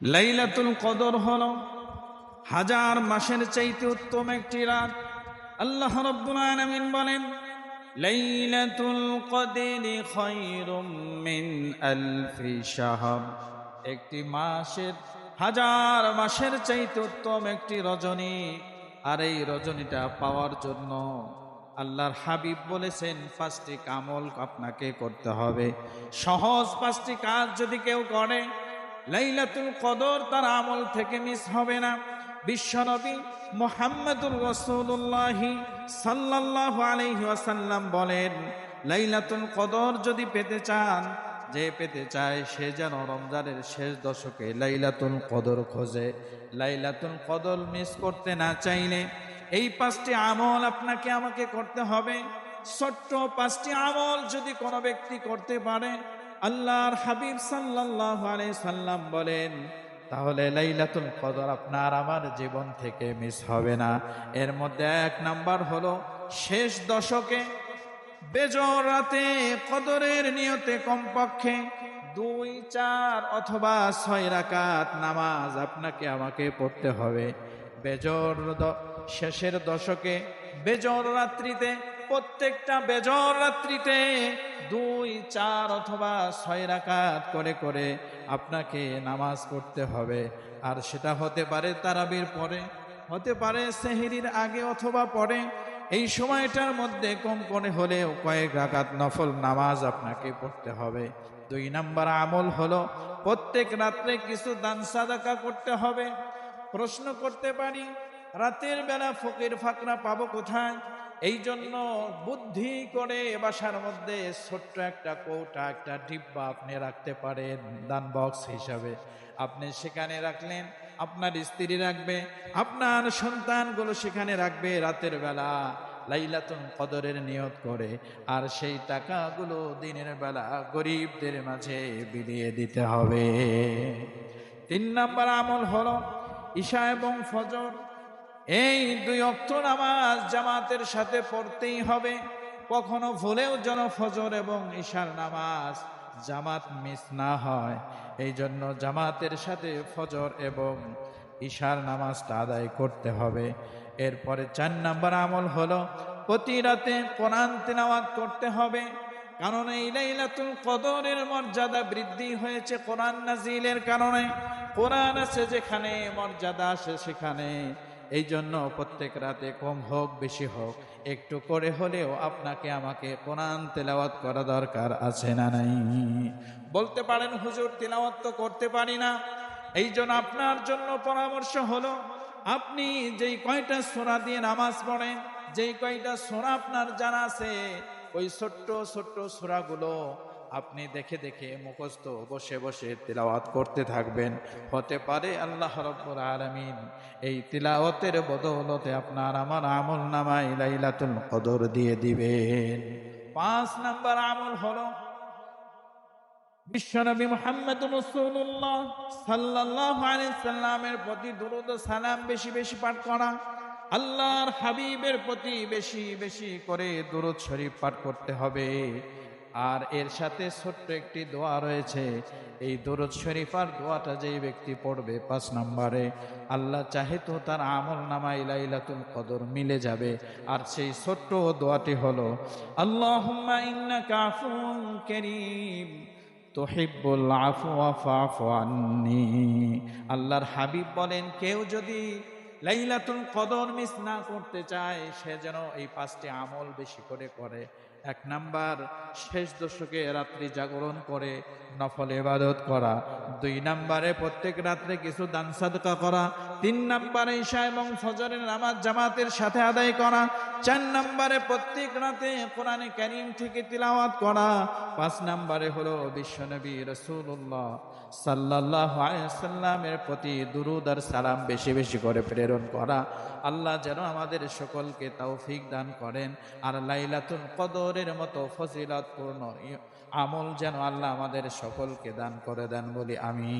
লাইলাতুল কদর হল হাজার মাসের চাইতে উত্তম একটি রাত। আল্লাহ আলামিন বলেন, লাইলাতুল মিন একটি মাসের, হাজার মাসের চাইতে উত্তম একটি রজনী। আর এই রজনীটা পাওয়ার জন্য আল্লাহর হাবিব বলেছেন, পাঁচটি কামল আপনাকে করতে হবে। সহজ পাঁচটি কাজ যদি কেউ করে লাইলাতুল কদর তার আমল থেকে মিস হবে না। বিশ্বনবী মোহাম্মদুর রসুল্লাহ সাল্লাহ আলহি ওয়াসাল্লাম বলেন, লাইলাতুল কদর যদি পেতে চান, যে পেতে চায় সে যেন রমজানের শেষ দশকে লাইলাতুল কদর খোঁজে। লাইলাতুল কদর মিস করতে না চাইলে এই পাঁচটি আমল আপনাকে আমাকে করতে হবে। ছোট্ট পাঁচটি আমল যদি কোনো ব্যক্তি করতে পারে আল্লাহর হাবিব সাল্লাহ সাল্লাম বলেন, তাহলে লাইলাতুল কদর আপনার আমার জীবন থেকে মিস হবে না। এর মধ্যে এক নাম্বার হলো, শেষ দশকে বেজর রাতে কদরের নিয়তে কমপক্ষে দুই, চার অথবা ছয় রাকাত নামাজ আপনাকে আমাকে পড়তে হবে। বেজর শেষের দশকে বেজর রাত্রিতে প্রত্যেকটা বেজর রাত্রিতে দুই, চার অথবা ছয় রাকাত করে করে আপনাকে নামাজ পড়তে হবে। আর সেটা হতে পারে তারাবির পরে, হতে পারে সেহেরির আগে অথবা পরে। এই সময়টার মধ্যে কম করে হলেও কয়েক রাকাত নফল নামাজ আপনাকে পড়তে হবে। দুই নাম্বার আমল হলো প্রত্যেক রাত্রে কিছু দান সাদাকা করতে হবে। প্রশ্ন করতে পারি, রাতের বেলা ফকির ফাকরা পাবো কোথায়? এই জন্য বুদ্ধি করে বাসার মধ্যে ছোট্ট একটা কৌটা, একটা ডিব্বা আপনি রাখতে পারেন, দান বক্স হিসাবে। আপনি সেখানে রাখলেন, আপনার স্ত্রী রাখবে, আপনার সন্তানগুলো সেখানে রাখবে রাতের বেলা লাইলাতুন কদরের নিয়ত করে, আর সেই টাকাগুলো দিনের বেলা গরিবদের মাঝে বিলিয়ে দিতে হবে। তিন নাম্বার আমল হলো ঈশা এবং ফজর। এই দুই অক্ত নামাজ জামাতের সাথে পড়তেই হবে। কখনো ভুলেও যেন ফজর এবং ঈশার নামাজ জামাত মিস না হয়। এই জন্য জামাতের সাথে ফজর এবং ঈশার নামাজটা আদায় করতে হবে। এরপরে চার নাম্বার আমল হলো, প্রতি রাতে কোরআন তেলাওয়াত করতে হবে। কারণ এই লাইলাতুল কদরের মর্যাদা বৃদ্ধি হয়েছে কোরআন নাজিলের কারণে। কোরআন আছে যেখানে, মর্যাদা আছে সেখানে। এই জন্য প্রত্যেক রাতে কম হোক, বেশি হোক, একটু করে হলেও আপনাকে আমাকে কোরআন তেলাওয়াত করা দরকার আছে না নাই? বলতে পারেন, হুজুর, তেলাওয়াত তো করতে পারি না। এই জন্য আপনার জন্য পরামর্শ হলো, আপনি যেই কয়টা সোরা দিয়ে নামাজ পড়েন, যেই কয়টা সোরা আপনার জানা আছে, ওই ছোট্ট ছোট্ট সোরাগুলো আপনি দেখে দেখে মুখস্থ বসে বসে তিলাওয়াত করতে থাকবেন। হতে পারে আল্লাহ রব্বুল আলামিন এই তিলাওয়াতের বদৌলতে আপনার আমার আমল নামাই লাইলাতুল কদর দিয়ে দিবেন। পাঁচ নাম্বার আমল হলো বিশ্বনবী মোহাম্মদ রসুল্লাহ সাল্লাহ সাল্লামের প্রতি দুরুদ সালাম বেশি বেশি পাঠ করা, আল্লাহর হাবিবের প্রতি বেশি বেশি করে দুরুদ শরীফ পাঠ করতে হবে। আর এর সাথে ছোট্ট একটি দোয়া রয়েছে। এই দরুদ শরীফার দোয়াটা যেই ব্যক্তি পড়বে, পাঁচ নম্বরে, আল্লাহ চাহে তো তার আমল নামাই লাইলাতুল কদর মিলে যাবে। আর সেই ছোট্ট দোয়াটি হলো আফুন কারীম, তোহিব্বুল আফওয়া ফাফু আল্লাহর হাবিব বলেন, কেউ যদি লাইলাতুল কদর মিস না করতে চায়, সে যেন এই পাঁচটি আমল বেশি করে করে। এক নাম্বার, শেষ দশকে রাত্রি জাগরণ করে, নফল এবাদত করা। দুই নাম্বারে প্রত্যেক রাত্রে কিছু দান সাদকা করা তিন নাম্বারে ঈশা এবং ফজরের নামাজ জামাতের সাথে আদায় করা। চার নাম্বারে প্রত্যেক রাতে কোরআনে কারিম থেকে তিলাওয়াত করা। পাঁচ নাম্বারে হলো বিশ্বনবী রসুল্লাহ সাল্লাহ সাল্লামের প্রতি দুরুদ আর সালাম বেশি বেশি করে প্রেরণ করা। আল্লাহ যেন আমাদের সকলকে তৌফিক দান করেন। আর লাইলাতুল কদরের মতো ফজিলতপূর্ণ আমল যেন আল্লাহ আমাদের সকলকে দান করে দেন বলি আমি